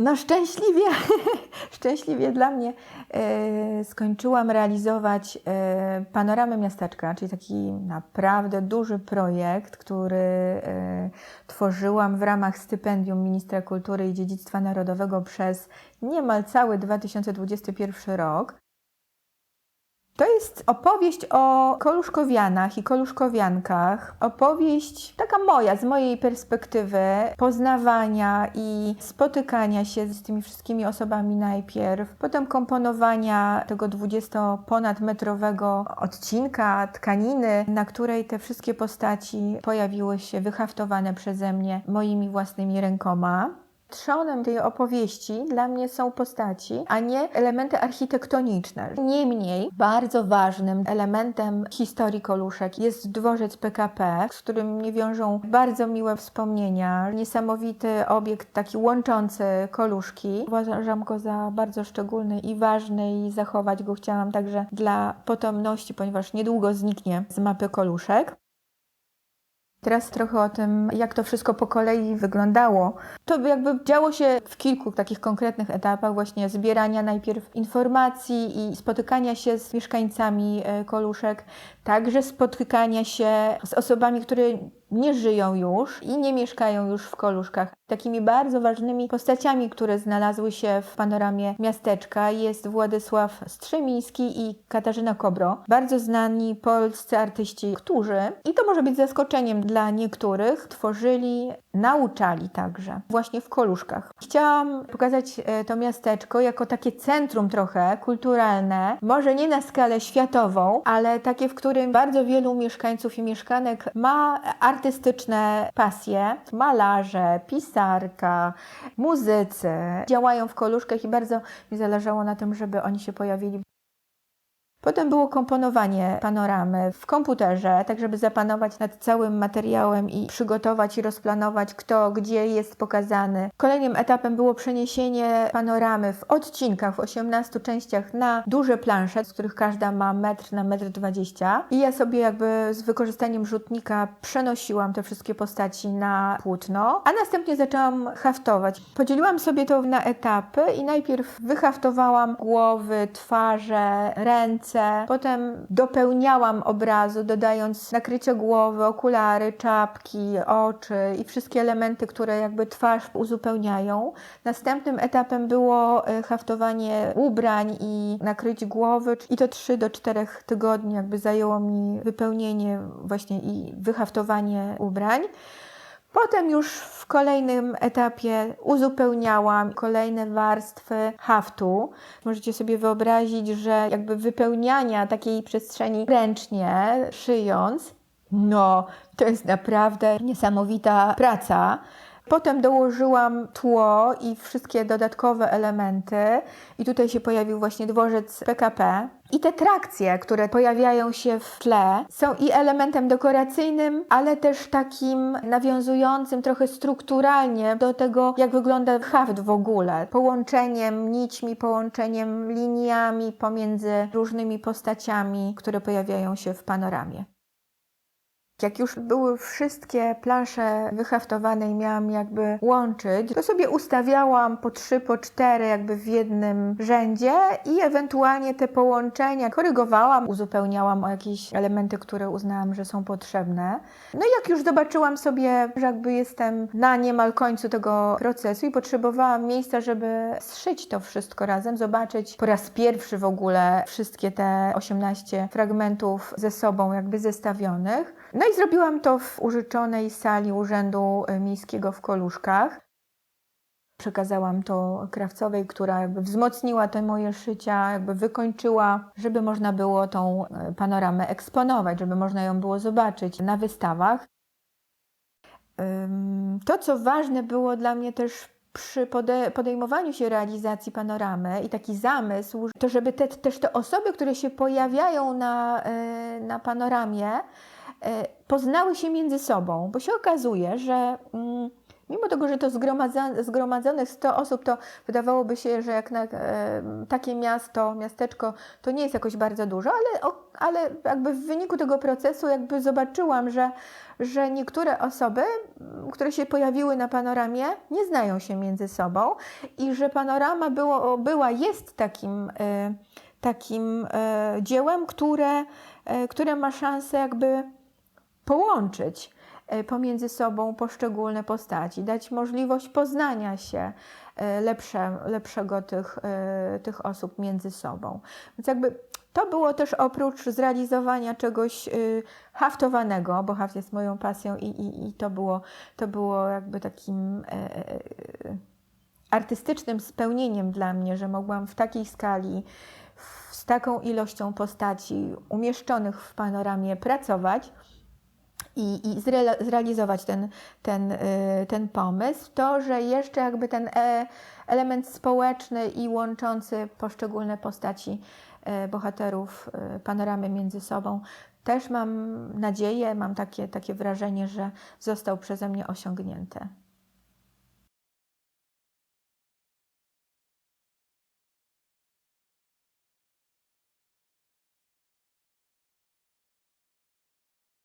No szczęśliwie, szczęśliwie dla mnie e, skończyłam realizować e, panoramę miasteczka, czyli taki naprawdę duży projekt, który e, tworzyłam w ramach stypendium Ministra Kultury i Dziedzictwa Narodowego przez niemal cały 2021 rok. To jest opowieść o koluszkowianach i koluszkowiankach. Opowieść taka moja, z mojej perspektywy, poznawania i spotykania się z tymi wszystkimi osobami najpierw, potem komponowania tego 20 ponad metrowego odcinka tkaniny, na której te wszystkie postaci pojawiły się wyhaftowane przeze mnie moimi własnymi rękoma. Trzonem tej opowieści dla mnie są postaci, a nie elementy architektoniczne. Niemniej bardzo ważnym elementem historii Koluszek jest dworzec PKP, z którym mnie wiążą bardzo miłe wspomnienia. Niesamowity obiekt taki łączący Koluszki. Uważam go za bardzo szczególny i ważny i zachować go chciałam także dla potomności, ponieważ niedługo zniknie z mapy Koluszek. Teraz trochę o tym, jak to wszystko po kolei wyglądało. To jakby działo się w kilku takich konkretnych etapach, właśnie zbierania najpierw informacji i spotykania się z mieszkańcami e, Koluszek, także spotykania się z osobami, które nie żyją już i nie mieszkają już w Koluszkach. Takimi bardzo ważnymi postaciami, które znalazły się w panoramie miasteczka jest Władysław Strzemiński i Katarzyna Kobro, bardzo znani polscy artyści, którzy, i to może być zaskoczeniem dla niektórych, tworzyli, nauczali także właśnie w Koluszkach. Chciałam pokazać e, to miasteczko jako takie centrum trochę kulturalne, może nie na skalę światową, ale takie, w którym bardzo wielu mieszkańców i mieszkanek ma artystyczne pasje, malarze, pisarka, muzycy działają w Koluszkach i bardzo mi zależało na tym, żeby oni się pojawili Potem było komponowanie panoramy w komputerze, tak żeby zapanować nad całym materiałem i przygotować i rozplanować, kto gdzie jest pokazany. Kolejnym etapem było przeniesienie panoramy w odcinkach, w 18 częściach na duże plansze, z których każda ma metr na metr 20. I ja sobie jakby z wykorzystaniem rzutnika przenosiłam te wszystkie postaci na płótno, a następnie zaczęłam haftować. Podzieliłam sobie to na etapy i najpierw wyhaftowałam głowy, twarze, ręce, Potem dopełniałam obrazu, dodając nakrycie głowy, okulary, czapki, oczy i wszystkie elementy, które jakby twarz uzupełniają. Następnym etapem było e, haftowanie ubrań i nakryć głowy i to 3 do 4 tygodni jakby zajęło mi wypełnienie właśnie i wyhaftowanie ubrań. Potem już w kolejnym etapie uzupełniałam kolejne warstwy haftu. Możecie sobie wyobrazić, że jakby wypełniania takiej przestrzeni ręcznie, szyjąc, no to jest naprawdę niesamowita praca. Potem dołożyłam tło i wszystkie dodatkowe elementy, i tutaj się pojawił właśnie dworzec PKP. I te trakcje, które pojawiają się w tle, są i elementem dekoracyjnym, ale też takim nawiązującym trochę strukturalnie do tego, jak wygląda haft w ogóle. Połączeniem nićmi, połączeniem liniami pomiędzy różnymi postaciami, które pojawiają się w panoramie. Jak już były wszystkie plansze wyhaftowane i miałam jakby łączyć, to sobie ustawiałam po trzy, po cztery jakby w jednym rzędzie i ewentualnie te połączenia korygowałam, uzupełniałam o jakieś elementy, które uznałam, że są potrzebne. No i jak już zobaczyłam sobie, że jakby jestem na niemal końcu tego procesu i potrzebowałam miejsca, żeby zszyć to wszystko razem, zobaczyć po raz pierwszy w ogóle wszystkie te 18 fragmentów ze sobą jakby zestawionych, no i zrobiłam to w użyczonej sali Urzędu e, Miejskiego w Koluszkach. Przekazałam to krawcowej, która jakby wzmocniła te moje szycia, jakby wykończyła, żeby można było tą e, panoramę eksponować, żeby można ją było zobaczyć na wystawach. To, co ważne było dla mnie też przy podejmowaniu się realizacji panoramy i taki zamysł, to żeby te, też te osoby, które się pojawiają na, e, na panoramie, poznały się między sobą, bo się okazuje, że mm, mimo tego, że to zgromadzonych 100 osób, to wydawałoby się, że jak na e, takie miasto, miasteczko, to nie jest jakoś bardzo dużo, ale, ale jakby w wyniku tego procesu jakby zobaczyłam, że, że niektóre osoby, m, które się pojawiły na panoramie, nie znają się między sobą i że panorama było, była, jest takim, e, takim e, dziełem, które, e, które ma szansę jakby połączyć e, pomiędzy sobą poszczególne postaci, dać możliwość poznania się e, lepsze, lepszego tych, e, tych osób między sobą. Więc jakby to było też oprócz zrealizowania czegoś haftowanego, bo haft jest moją pasją i, i, i to, było, to było jakby takim artystycznym spełnieniem dla mnie, że mogłam w takiej skali, z taką ilością postaci umieszczonych w panoramie pracować i, i zre, zrealizować ten, ten, y, ten pomysł, to, że jeszcze jakby ten e, element społeczny i łączący poszczególne postaci e, bohaterów e, panoramy między sobą, też mam nadzieję, mam takie, takie wrażenie, że został przeze mnie osiągnięty.